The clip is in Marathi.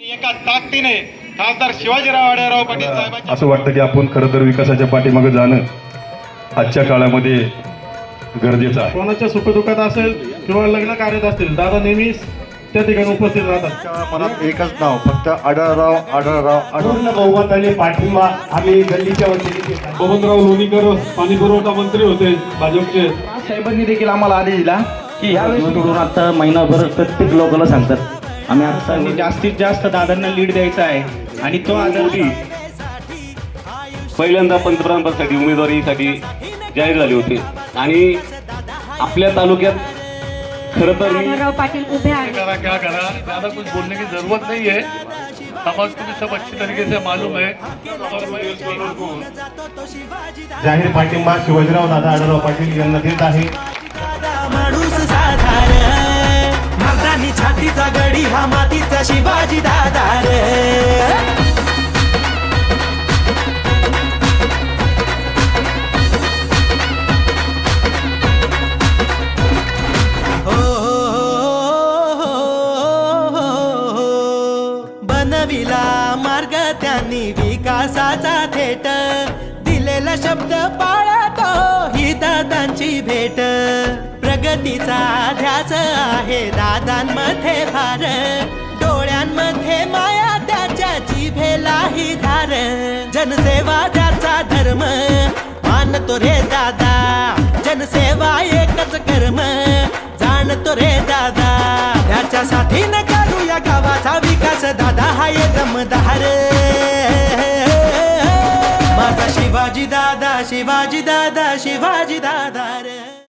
एका ताकदीने खासदार शिवाजीराव आढळराव पाटील साहेबांच्या असं वाटतं की आपण खरं तर विकासाच्या पाठीमागे जाणं आजच्या काळामध्ये गरजेचं आहे. कोणाच्या सुखदुःखात असेल किंवा लग्न कार्यात असतील दादा नेहमीच त्या ठिकाणी उपस्थित राहतात. मनात एकच नाव फक्त आढळराव आढळराव आढळ पूर्ण बहुमताने पाठिंबा आम्ही गल्लीच्या वतीने. बबनराव लोणीकर पाणी पुरवठा मंत्री होते भाजपचे. साहेबांनी देखील आम्हाला आदेश दिला की सोडून आता महिनाभर प्रत्येक लोकांना सांगतात. आम्ही आता जास्तीत जास्त दादांना लीड द्यायचा आहे. आणि तो आदर पहिल्यांदा पंतप्रधान पदासाठी उमेदवारीसाठी जाहीर झाले होते. आणि आपल्या तालुक्यात खरं तर मी पाटील उभे आहेत. करा क्या करा. ज्यादा कुछ बोलने की जरूरत नहीं है समाज को भी सब अच्छी तरीके से मालूम है. और मैं इस को जाहीर पाठिंबा शिवाजीराव दादा आढळराव पाटील यांना देत आहे. छातीचा हा मातीचा शिवाजी दादार हो, हो, हो, बनविला मार्ग त्यांनी विकासाचा थेट. दिलेला शब्द पाळ प्रगतीचा ध्यास आहे. दादांमध्ये भार डोळ्यांमध्ये माया त्याच्या जिभेलाही धार. जनसेवा त्याचा धर्म मानतो रे दादा. जनसेवा एकच कर्म जाणतो रे दादा. त्याच्यासाठी न करूया गावाचा विकास दादा हाय दमदार. माझा शिवाजी दादा शिवाजी दादा शिवाजी दादा रे.